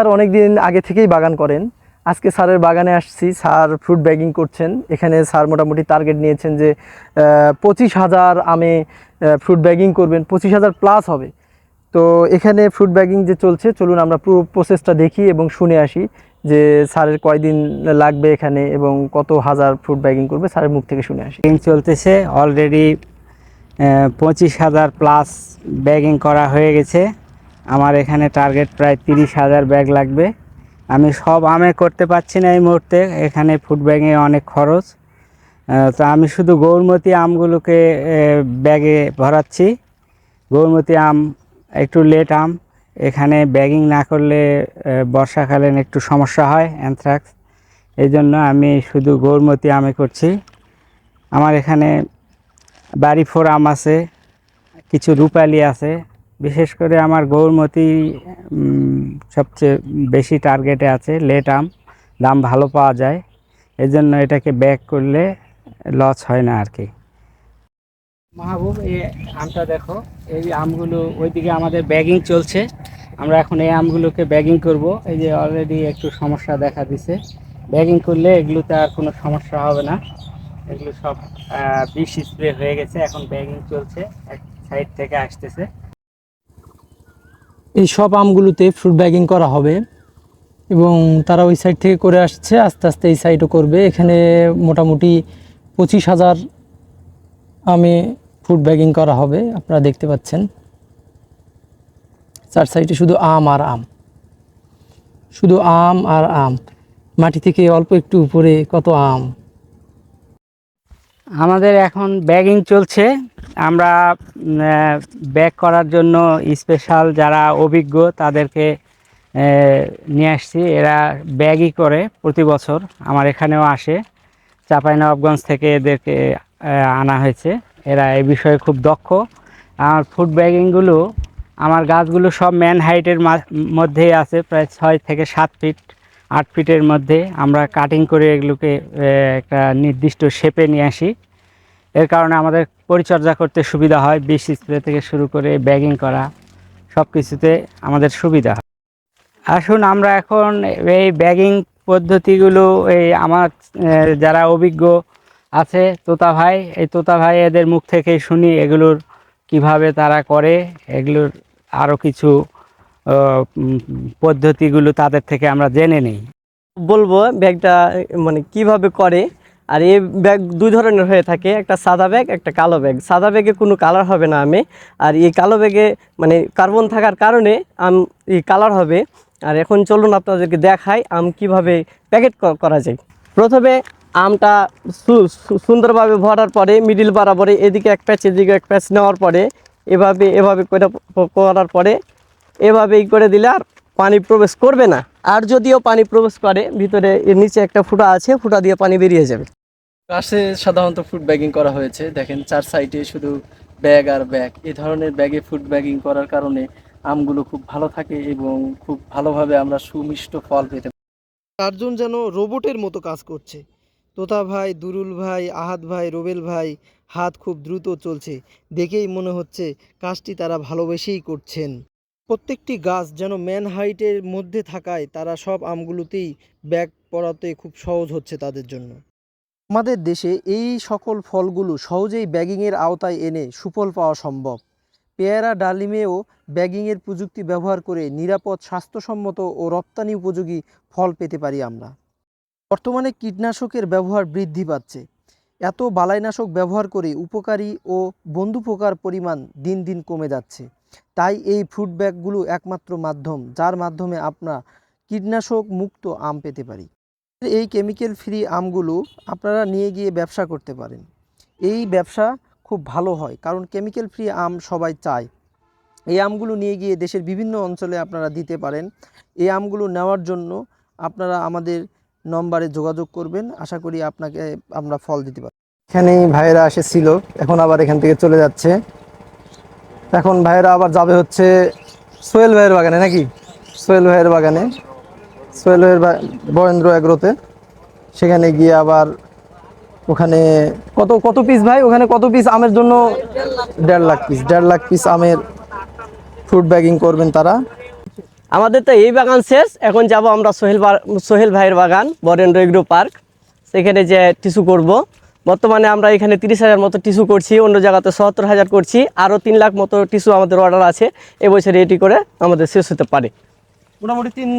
Sir অনেক দিন আগে থেকেই বাগান করেন। আজকে স্যারের বাগানে আসছি, স্যার ফ্রুট ব্যাগিং করছেন। এখানে স্যার মোটামুটি টার্গেট নিয়েছেন যে পঁচিশ হাজার আমে ফ্রুট ব্যাগিং করবেন, পঁচিশ হাজার প্লাস হবে। তো এখানে ফ্রুট ব্যাগিং যে চলছে, চলুন আমরা পুরো প্রসেসটা দেখি এবং শুনে আসি যে স্যারের কয়দিন লাগবে এখানে এবং কত হাজার ফ্রুট ব্যাগিং করবে, স্যারের মুখ থেকে শুনে আসি। চলতেছে অলরেডি পঁচিশ হাজার প্লাস ব্যাগিং করা হয়ে গেছে। আমার এখানে টার্গেট প্রায় তিরিশ হাজার ব্যাগ লাগবে। আমি সব আমে করতে পারছি না এই মুহূর্তে, এখানে ফুড ব্যাগে অনেক খরচ। তো আমি শুধু গৌরমতি আমগুলোকে ব্যাগে ভরাচ্ছি। গৌরমতি আম, একটু লেট আম, এখানে ব্যাগিং না করলে বর্ষাকালীন একটু সমস্যা হয় অ্যানথ্রাক্স এই জন্য আমি শুধু গৌরমতি আমে করছি। আমার এখানে বাড়ি ফোর আম আছে, কিছু রূপালি আছে বিশেষ করে আমার গৌরমতি সবচেয়ে বেশি টার্গেটে আছে, লেট আম, দাম ভালো পাওয়া যায়। এই জন্য এটাকে ব্যাক করলে লস হয় না আর কি মাহবুব, এই আমটা দেখো, এই আমগুলো ওইদিকে আমাদের ব্যাগিং চলছে। আমরা এখন এই আমগুলোকে ব্যাগিং করব। এই যে অলরেডি একটু সমস্যা দেখা দিছে। ব্যাগিং করলে এগুলোতে আর কোনো সমস্যা হবে না। এগুলো সব বিষ স্প্রে হয়ে গেছে। এখন ব্যাগিং চলছে, এক সাইড থেকে আসতেছে। এই সব আমগুলোতে ফ্রুট ব্যাগিং করা হবে এবং তারা ওই সাইড থেকে করে আসছে, আস্তে আস্তে এই সাইডও করবে। এখানে মোটামুটি পঁচিশ হাজার আমে ফ্রুট ব্যাগিং করা হবে, আপনারা দেখতে পাচ্ছেন। চার সাইডে শুধু আম আর আম। শুধু আম আর আম। মাটি থেকে অল্প একটু উপরে কত আম? আমাদের এখন ব্যাগিং চলছে। আমরা ব্যাগ করার জন্য স্পেশাল যারা অভিজ্ঞ তাদেরকে নিয়ে আসছি। এরা ব্যাগই করে প্রতি বছর। আমার এখানেও আসে। চাঁপাইনবাবগঞ্জ থেকে এদেরকে আনা হয়েছে। এরা এই বিষয়ে খুব দক্ষ। আমার ফুড ব্যাগিংগুলো আমার গাছগুলো সব ম্যান হাইটের মধ্যেই আছে, প্রায় ছয় থেকে সাত ফিট আট ফিটের মধ্যে আমরা কাটিং করে এগুলোকে একটা নির্দিষ্ট শেপে নিয়ে আসি। এর কারণে আমাদের পরিচর্যা করতে সুবিধা হয়, বিষ স্প্রে থেকে শুরু করে ব্যাগিং করা সব কিছুতে আমাদের সুবিধা হয়। আসুন আমরা এখন এই ব্যাগিং পদ্ধতিগুলো, এই আমার যারা অভিজ্ঞ আছে, তোতা ভাই, এই তোতা ভাই এদের মুখ থেকে শুনি এগুলোর কীভাবে তারা করে, এগুলোর আরও কিছু পদ্ধতিগুলো তাদের থেকে আমরা জেনে নিই। বলব ব্যাগটা মানে কীভাবে করে, আর এই ব্যাগ দুই ধরনের হয়ে থাকে, একটা সাদা ব্যাগ, একটা কালো ব্যাগ। সাদা ব্যাগে কোনো কালার হবে না আমে, আর এই কালো ব্যাগে মানে কার্বন থাকার কারণে আম, এই কালার হবে। আর এখন চলুন আপনাদেরকে দেখাই আম কীভাবে প্যাকেট করা যায়। প্রথমে আমটা সুন্দরভাবে ভরার পরে মিডিল বরাবরে, এদিকে এক প্যাচ এদিকে এক প্যাচ নেওয়ার পরে, এভাবে এভাবে করার পরে এভাবেই করে দিলে আর পানি প্রবেশ করবে না। আর যদিও পানি প্রবেশ করে ভিতরে এর নিচে একটা ফুটা আছে ফুটা দিয়ে পানি বেরিয়ে যাবে। কাছে সাধারণত ফুড ব্যাগিং করা হয়েছে। দেখেন চার সাইডে শুধু ব্যাগ আর ব্যাগ। এই ধরনের ব্যাগে ফুড ব্যাগিং করার কারণে আমগুলো খুব ভালো থাকে এবং খুব ভালোভাবে আমরা সুমিষ্ট ফল পেতে চারজন যেন রোবটের মতো কাজ করছে। তোতা ভাই দুরুল ভাই আহাদ ভাই রোবেল ভাই হাত খুব দ্রুত চলছে। দেখেই মনে হচ্ছে কাজটি তারা ভালোবেসেই করছেন। প্রত্যেকটি গাছ যেন ম্যান হাইটের মধ্যে থাকায় তারা সব আমগুলোতেই ব্যাগ পরাতে খুব সহজ হচ্ছে তাদের জন্য। আমাদের দেশে এই সকল ফলগুলো সহজেই ব্যাগিংয়ের আওতায় এনে সুফল পাওয়া সম্ভব। পেয়ারা, ডালিমেও ব্যাগিংয়ের প্রযুক্তি ব্যবহার করে নিরাপদ, স্বাস্থ্যসম্মত ও রপ্তানি উপযোগী ফল পেতে পারি আমরা। বর্তমানে কীটনাশকের ব্যবহার বৃদ্ধি পাচ্ছে। এত বালাইনাশক ব্যবহার করে উপকারী ও বন্ধু পোকার পরিমাণ দিন দিন কমে যাচ্ছে। তাই এই ফ্রুট ব্যাগগুলো একমাত্র মাধ্যম, যার মাধ্যমে আমরা কীটনাশক মুক্ত আম পেতে পারি। এই কেমিক্যাল ফ্রি আমগুলো আপনারা নিয়ে গিয়ে ব্যবসা করতে পারেন। এই ব্যবসা খুব ভালো হয়, কারণ কেমিক্যাল ফ্রি আম সবাই চায়। এই আমগুলো নিয়ে গিয়ে দেশের বিভিন্ন অঞ্চলে আপনারা দিতে পারেন। এই আমগুলো নেওয়ার জন্য আপনারা আমাদের নম্বরে যোগাযোগ করবেন। আশা করি আপনাকে আমরা ফল দিতে পারি এখানেই ভাইয়েরা এসেছিল, এখন আবার এখান থেকে চলে যাচ্ছে। এখন ভাইয়েরা আবার যাবে হচ্ছে সোহেল ভাইয়ের বাগানে, নাকি? সোহেল ভাইয়ের বাগানে। সোহেল ভাইয়ের বরেন্দ্র এগ্রোতে। সেখানে গিয়ে আবার ওখানে কত কত পিস ভাই? ওখানে কত পিস আমের জন্য? দেড় লাখ পিস দেড় লাখ পিস আমের ফ্রুট ব্যাগিং করবেন তারা। আমাদের তো এই বাগান শেষ, এখন যাব আমরা সোহেল সোহেল ভাইয়ের বাগান, বরেন্দ্র এগ্রো পার্ক। সেখানে যে টিস্যু করব। বর্তমানে আমরা এখানে তিরিশ হাজার মতো টিস্যু করছি অন্য জায়গাতে সত্তর হাজার করছি আরও তিন লাখ মতো টিস্যু আমাদের অর্ডার আছে এবছর এটি করে আমাদের শেষ হতে পারে। মোটামুটি তিন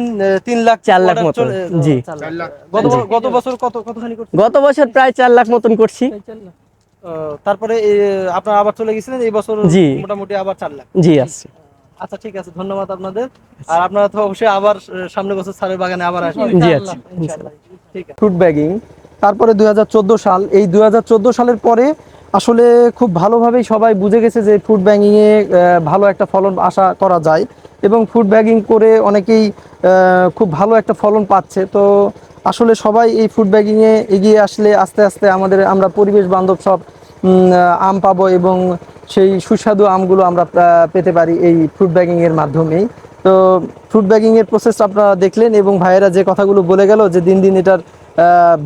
তিন লাখ চার লাখ মতো, জি। গত বছর কত কতখানি গত বছর প্রায় চার লাখ মতন করছি। তারপরে আপনারা আবার চলে গেছিলেন এই বছর জি। মোটামুটি আবার চার লাখ। জি আসছে আচ্ছা ঠিক আছে ধন্যবাদ আপনাদের। আর আপনারা তো অবশ্যই আবার আহ, সামনের বছর সারের বাগানে আবার আসবেন। জি আচ্ছা ঠিক আছে। ফ্রুট ব্যাগিং তারপরে দু হাজার চোদ্দ সাল। এই দু হাজার চোদ্দ সালের পরে আসলে খুব ভালোভাবেই সবাই বুঝে গেছে যে ফুড ব্যাগিংয়ে ভালো একটা ফলন আশা করা যায় এবং ফুড ব্যাগিং করে অনেকেই খুব ভালো একটা ফলন পাচ্ছে। তো আসলে সবাই এই ফুড ব্যাগিংয়ে এগিয়ে আসলে আস্তে আস্তে আমাদের, আমরা পরিবেশ বান্ধব সব আম পাবো এবং সেই সুস্বাদু আমগুলো আমরা পেতে পারি এই ফুড ব্যাগিংয়ের মাধ্যমেই। তো ফুড ব্যাগিংয়ের প্রসেস আপনারা দেখলেন এবং ভাইয়েরা যে কথাগুলো বলে গেল যে দিন দিন এটার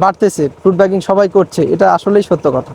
বাড়তেছে ফুড ব্যাগিং সবাই করছে এটা আসলেই সত্য কথা।